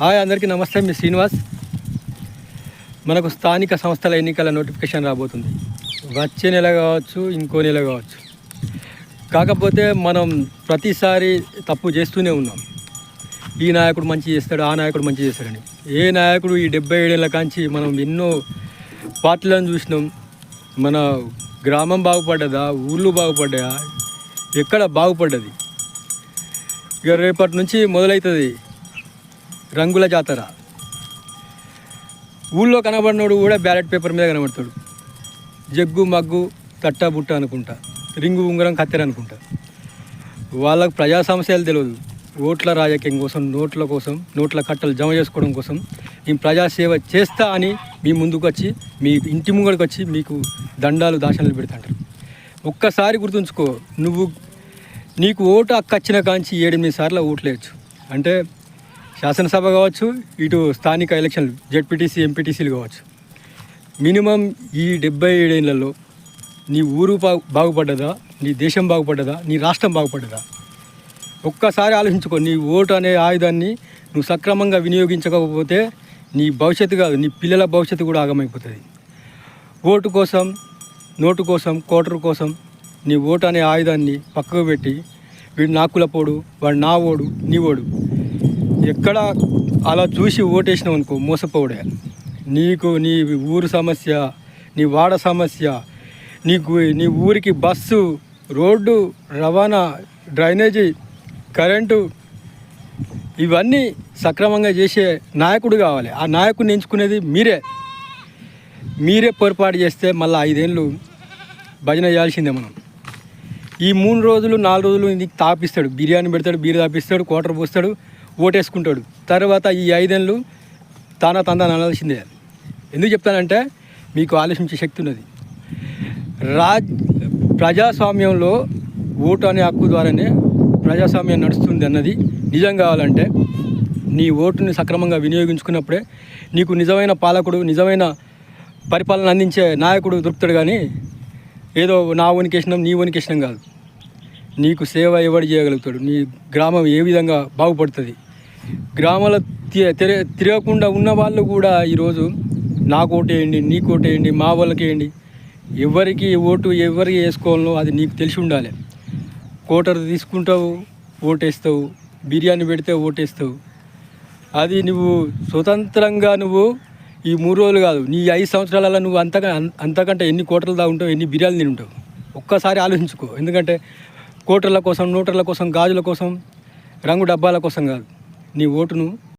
Hi అందరికీ నమస్తే మీ శ్రీనివాస్. మనకు స్థానిక సంస్థల ఎన్నికల నోటిఫికేషన్ రాబోతుంది. వచ్చే నెల కావచ్చు ఇంకో నెల కావచ్చు. కాకపోతే మనం ప్రతిసారి తప్పు చేస్తూనే ఉన్నాం. ఈ నాయకుడు మంచి చేస్తాడు ఆ నాయకుడు మంచి చేస్తాడని. ఏ నాయకుడు ఈ డెబ్బై ఏడేళ్ళ కాంచి మనం ఎన్నో పార్టీలను చూసినాం. మన గ్రామం బాగుపడ్డదా ఊళ్ళు బాగుపడ్డాయా ఎక్కడ బాగుపడ్డది? ఇక రేపటి నుంచి మొదలవుతుంది రంగుల జాతర. ఊళ్ళో కనబడినోడు కూడా బ్యాలెట్ పేపర్ మీద కనబడతాడు. జగ్గు మగ్గు తట్ట బుట్ట అనుకుంటా. రింగు ఉంగరం కత్తెర అనుకుంటా. వాళ్ళకు ప్రజా సమస్యలు తెలియదు ఓట్ల రాజకీయం కోసం నోట్ల కోసం నోట్ల కట్టలు జమ చేసుకోవడం కోసం మేము ప్రజాసేవ చేస్తా అని మీ ముందుకు వచ్చి మీ ఇంటి ముంగడికి వచ్చి మీకు దండాలు దాశనలు పెడతాంటారు ఒక్కసారి గుర్తుంచుకో నువ్వు నీకు ఓటు అక్కచ్చిన వచ్చిన కాంచి ఏడెనిమిది సార్లు ఓట్లేయచ్చు. అంటే శాసనసభ కావచ్చు ఇటు స్థానిక ఎలక్షన్లు జెడ్పీటీసీ ఎంపీటీసీలు కావచ్చు. మినిమం ఈ డెబ్బై ఏడేళ్ళలో నీ ఊరు బాగు బాగుపడ్డదా? నీ దేశం బాగుపడ్డదా? నీ రాష్ట్రం బాగుపడ్డదా? ఒక్కసారి ఆలోచించుకో నీ ఓటు అనే ఆయుధాన్ని నువ్వు సక్రమంగా వినియోగించకపోతే నీ భవిష్యత్తు కాదు నీ పిల్లల భవిష్యత్తు కూడా ఆగమైపోతుంది. ఓటు కోసం నోటు కోసం కోటరు కోసం నీ ఓటు అనే ఆయుధాన్ని పక్కకు పెట్టి వీడు నా కులపోడు వాడు నా ఓడు నీ ఓడు. ఎక్కడ అలా చూసి ఓటేసినావు అనుకో మోసపోవడే. నీకు నీ ఊరు సమస్య నీ వాడ సమస్య నీకు నీ ఊరికి బస్సు రోడ్డు రవాణా డ్రైనేజీ కరెంటు ఇవన్నీ సక్రమంగా చేసే నాయకుడు కావాలి. ఆ నాయకుడిని ఎంచుకునేది మీరే. మీరే పొరపాటు చేస్తే మళ్ళీ ఐదేళ్ళు భజన చేయాల్సిందే మనం. ఈ మూడు రోజులు నాలుగు రోజులు నీకు తాపిస్తాడు. బిర్యానీ పెడతాడు బీరు తాపిస్తాడు కోటర్ పోస్తాడు. ఓటేసుకుంటాడు. తర్వాత ఈ ఐదేళ్ళు తానా తందా అనాల్సిందే ఎందుకు చెప్తానంటే మీకు ఆలోచించే శక్తి ఉన్నది. రాజ్ ప్రజాస్వామ్యంలో ఓటు అనే హక్కు ద్వారానే ప్రజాస్వామ్యం నడుస్తుంది అన్నది నిజం కావాలంటే నీ ఓటుని సక్రమంగా వినియోగించుకున్నప్పుడే నీకు నిజమైన పాలకుడు నిజమైన పరిపాలన అందించే నాయకుడు దొరుకుతాడు కానీ ఏదో నా వనికేసినాం నీ వనికేసినాం కాదు. నీకు సేవ ఎవడు చేయగలుగుతాడు? నీ గ్రామం ఏ విధంగా బాగుపడుతుంది? గ్రామాల తి- తిర- తిరగకుండా ఉన్న వాళ్ళు కూడా ఈరోజు నాకు ఓటేయండి నీకు ఓటేయండి మా వాళ్ళకి వేయండి ఎవరికి ఓటు ఎవరికి వేసుకోవాలో అది నీకు తెలిసి ఉండాలి. కోటర్ తీసుకుంటావు ఓటేస్తావు. బిర్యానీ పెడితే ఓటేస్తావు. అది నువ్వు స్వతంత్రంగా నువ్వు ఈ మూడు రోజులు కాదు నీ ఐదు సంవత్సరాలలో నువ్వు అంతగా అంతకంటే ఎన్ని కోటలు దాగుంటావు ఎన్ని బిర్యానీ తిని ఉంటావు? ఒక్కసారి ఆలోచించుకో. ఎందుకంటే కోటర్ల కోసం నోటర్ల కోసం గాజుల కోసం రంగు డబ్బాల కోసం కాదు. నీ ఓటును